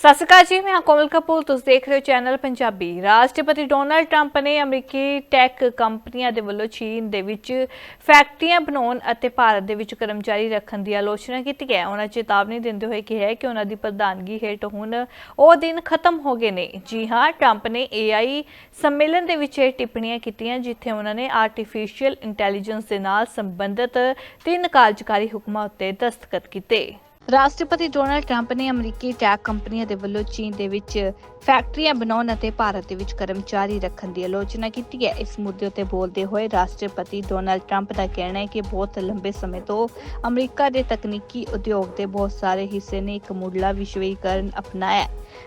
ਸਤਿ ਸ਼੍ਰੀ ਅਕਾਲ ਜੀ, ਮੈਂ ਹਾਂ ਕੋਮਲ ਕਪੂਰ, ਤੁਸੀਂ ਦੇਖ ਰਹੇ ਹੋ ਚੈਨਲ ਪੰਜਾਬੀ। ਰਾਸ਼ਟਰਪਤੀ ਡੋਨਾਲਡ ਟਰੰਪ ਨੇ ਅਮਰੀਕੀ ਟੈਕ ਕੰਪਨੀਆਂ ਦੇ ਵੱਲੋਂ ਚੀਨ ਦੇ ਵਿੱਚ ਫੈਕਟਰੀਆਂ ਬਣਾਉਣ ਅਤੇ ਭਾਰਤ ਦੇ ਵਿੱਚ ਕਰਮਚਾਰੀ ਰੱਖਣ ਦੀ ਆਲੋਚਨਾ ਕੀਤੀ ਹੈ। ਉਹਨਾਂ ਚੇਤਾਵਨੀ ਦਿੰਦੇ ਹੋਏ ਕਿਹਾ ਕਿ ਉਹਨਾਂ ਦੀ ਪ੍ਰਧਾਨਗੀ ਹੇਠ ਹੁਣ ਉਹ ਦਿਨ ਖਤਮ ਹੋ ਗਏ ਨੇ। ਜੀ ਹਾਂ, ਟਰੰਪ ਨੇ AI ਸੰਮੇਲਨ ਦੇ ਵਿੱਚ ਇਹ ਟਿੱਪਣੀਆਂ ਕੀਤੀਆਂ, ਜਿੱਥੇ ਉਹਨਾਂ ਨੇ ਆਰਟੀਫੀਸ਼ੀਅਲ ਇੰਟੈਲੀਜੈਂਸ ਦੇ ਨਾਲ ਸੰਬੰਧਿਤ ਤਿੰਨ ਕਾਰਜਕਾਰੀ ਹੁਕਮਾਂ ਉੱਤੇ ਦਸਤਖਤ ਕੀਤੇ। ਰਾਸ਼ਟਰਪਤੀ ਡੋਨਾਲਡ ਟਰੰਪ ਨੇ ਅਮਰੀਕੀ ਟੈਕ ਕੰਪਨੀਆਂ ਦੇ ਵੱਲੋਂ ਚੀਨ ਦੇ ਵਿੱਚ ਫੈਕਟਰੀਆਂ ਬਣਾਉਣ ਅਤੇ ਭਾਰਤ ਦੇ ਵਿੱਚ ਕਰਮਚਾਰੀ ਰੱਖਣ ਦੀ ਆਲੋਚਨਾ ਕੀਤੀ ਹੈ। ਇਸ ਮੁੱਦੇ ਉੱਤੇ ਬੋਲਦੇ ਹੋਏ ਰਾਸ਼ਟਰਪਤੀ ਡੋਨਾਲਡ ਟਰੰਪ ਦਾ ਕਹਿਣਾ ਹੈ ਕਿ ਬਹੁਤ ਲੰਬੇ ਸਮੇਂ ਤੋਂ ਅਮਰੀਕਾ ਦੇ ਤਕਨੀਕੀ ਉਦਯੋਗ ਦੇ ਬਹੁਤ ਸਾਰੇ ਹਿੱਸੇ ਨੇ ਇੱਕ ਮੁੱਢਲਾ ਵਿਸ਼ਵੀਕਰਨ ਅਪਣਾਇਆ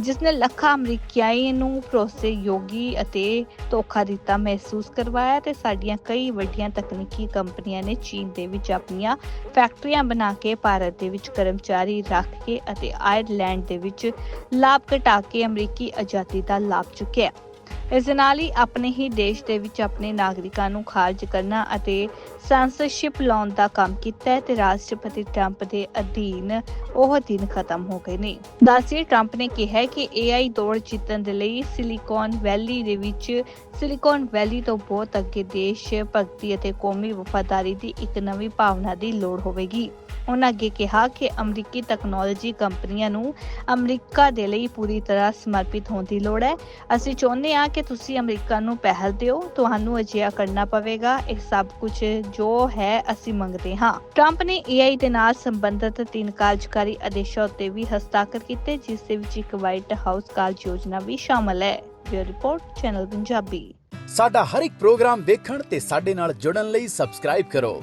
ਜਿਸ ਨੇ ਲੱਖਾਂ ਅਮਰੀਕੀਆਂ ਨੂੰ ਭਰੋਸੇਯੋਗੀ ਅਤੇ ਧੋਖਾ ਦਿੱਤਾ ਮਹਿਸੂਸ ਕਰਵਾਇਆ ਤੇ ਸਾਡੀਆਂ ਕਈ ਵੱਡੀਆਂ ਤਕਨੀਕੀ ਕੰਪਨੀਆਂ ਨੇ ਚੀਨ ਦੇ ਵਿੱਚ ਆਪਣੀਆਂ ਫੈਕਟਰੀਆਂ ਬਣਾ ਕੇ ਭਾਰਤ ਦੇ ਵਿੱਚ ਕਰਮ ਜਾਰੀ ਰੱਖ ਕੇ ਅਤੇ ਆਇਰਲੈਂਡ ਦੇ ਵਿੱਚ ਲਾਭ ਘਟਾ ਕੇ ਅਮਰੀਕੀ ਆਜ਼ਾਦੀ ਦਾ ਲਾਭ ਚੁੱਕਿਆ ਇਸ ਦੇ ਨਾਲ ਹੀ ਆਪਣੇ ਹੀ ਦੇਸ਼ ਦੇ ਵਿੱਚ ਆਪਣੇ ਨਾਗਰਿਕਾਂ ਨੂੰ ਖਾਰਜ ਕਰਨਾ ਅਤੇ ਸੈਂਸਰਸ਼ਿਪ ਲਾਉਣ ਦਾ ਕੰਮ ਕੀਤਾ ਤੇ ਰਾਸ਼ਟਰਪਤੀ ਟਰੰਪ ਦੇ ਅਧੀਨ ਉਹ ਦਿਨ ਖਤਮ ਹੋ ਗਏ ਨੇ। ਦੱਸਿਏ ਟਰੰਪ ਨੇ ਕਿਹਾ ਕਿ AI ਦੌੜ ਜਿੱਤਣ ਦੇ ਲਈ ਸਿਲੀਕਾਨ ਵੈਲੀ ਦੇ ਵਿੱਚ ਸਿਲੀਕਾਨ ਵੈਲੀ ਤੋਂ ਬਹੁਤ ਅੱਗੇ ਦੇਸ਼ ਭਗਤੀ ਅਤੇ ਕੌਮੀ ਵਫਾਦਾਰੀ ਦੀ ਇੱਕ ਨਵੀਂ ਭਾਵਨਾ ਦੀ ਲੋੜ ਹੋਵੇਗੀ। ਉਹਨਾਂ ਅੱਗੇ ਕਿਹਾ ਕਿ ਅਮਰੀਕੀ ਟੈਕਨੋਲੋਜੀ ਕੰਪਨੀਆਂ ਨੂੰ ਅਮਰੀਕਾ ਦੇ ਲਈ ਪੂਰੀ ਤਰ੍ਹਾਂ ਸਮਰਪਿਤ ਹੋਣ ਦੀ ਲੋੜ ਹੈ। ਅਸੀਂ ਚਾਹੁੰਦੇ ਹਾਂ ਕਿ ਤੁਸੀਂ ਅਮਰੀਕਾ ਨੂੰ ਪਹਿਲ ਦਿਓ। ਤੁਹਾਨੂੰ ਅਜਿਹਾ ਕਰਨਾ ਪਵੇਗਾ। ਇਹ ਸਭ ਕੁਝ ਜੋ ਹੈ, ਅਸੀਂ ਮੰਗਦੇ ਹਾਂ। ਟਰੰਪ ਨੇ AI ਦੇ ਨਾਲ ਸੰਬੰਧਿਤ ਤਿੰਨ ਕਾਰਜਕਾਰੀ ਆਦੇਸ਼ਾਂ ਉੱਤੇ ਵੀ ਹਸਤਾਖਰ ਕੀਤੇ, ਜਿਸ ਦੇ ਵਿੱਚ ਇੱਕ ਵਾਈਟ ਹਾਊਸ ਕਾਰਜ ਯੋਜਨਾ ਵੀ ਸ਼ਾਮਲ ਹੈ। Bureau report, channel Punjabi. ਸਾਡਾ ਹਰ ਇੱਕ ਪ੍ਰੋਗਰਾਮ ਦੇਖਣ ਤੇ ਸਾਡੇ ਨਾਲ ਜੁੜਨ ਲਈ ਸਬਸਕ੍ਰਾਈਬ ਕਰੋ।